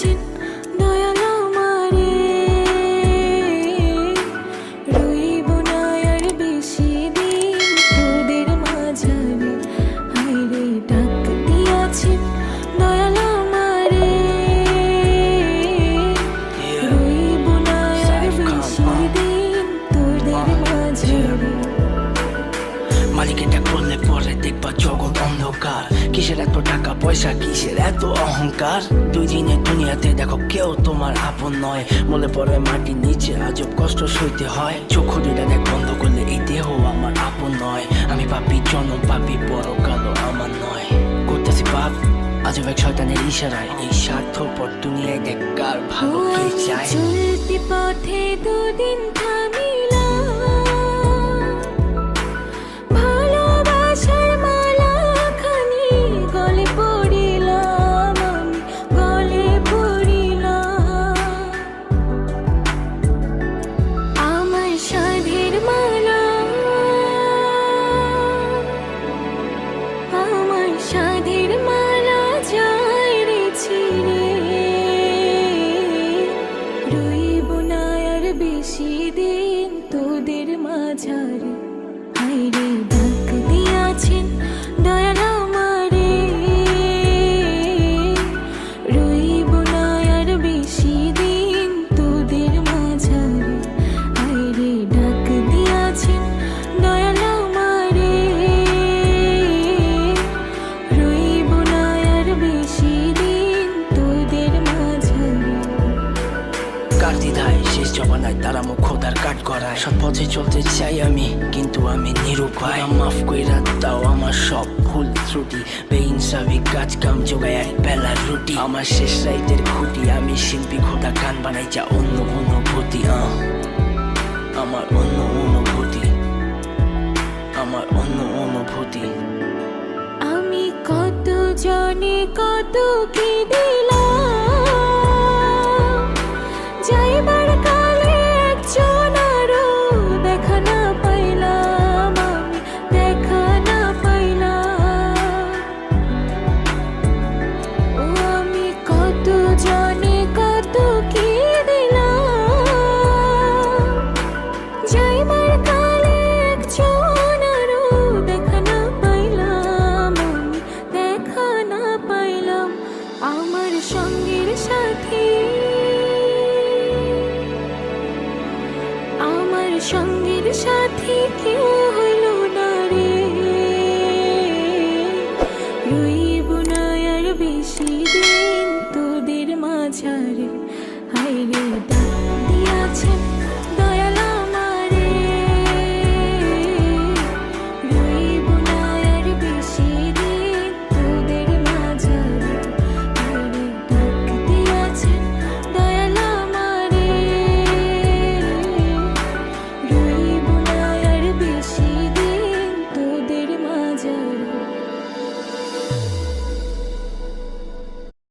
রেখেছেন দয়াল আমারে রইব না বেশি দিন তোদের মাঝারে। আইরে ডাক দিয়াছেন দয়াল আমারে আর বেশি দিন তোদের মাঝারে। মালিক এটা করলে পরে দেখবা জগৎ অন্ধকার। কিসের এত টাকা? পয়সা কিসের? এত অহংকার? দুই দিনের দুনিয়াতে দেখো কেউ তোমার আপন নয়। মনে পড়ে মাটির নিচে আজব কষ্ট সইতে হয়। চোখ দুইটা দেখ বন্ধ করলে এই দেহ আমার আপন নয়। আমি পাপি জনম পাপি বড় কালো আমার নয়। করতেছি পাপ আজব এক শয়তানের ইশারায়। এই স্বার্থপর দুনিয়ায় দেখ কার ভালো কে চায়। চলতি পথে দুদিন থামিলাম মাঝারে কার শেষ জমানায় তারা মুখ খোদার কাট করায় পথে চলতে চাই আমি, কিন্তু আমি নিরুপায়। মাফ কইরা দাও আমার সব ভুল ত্রুটি। বেইনসাবি কাজ কাম যোগায় এক বেলার রুটি। আমার শেষ রাইতের খুঁটি, আমি শিল্পী খোদা গান বানাই যা অন্য অনুভূতি। আমার অন্য অনুভূতি। আমার অন্য অনুভূতি। আমি কত জনে কত কি সঙ্গের সাথী। আমার সঙ্গের সাথী কেউ হলো না রে। রইব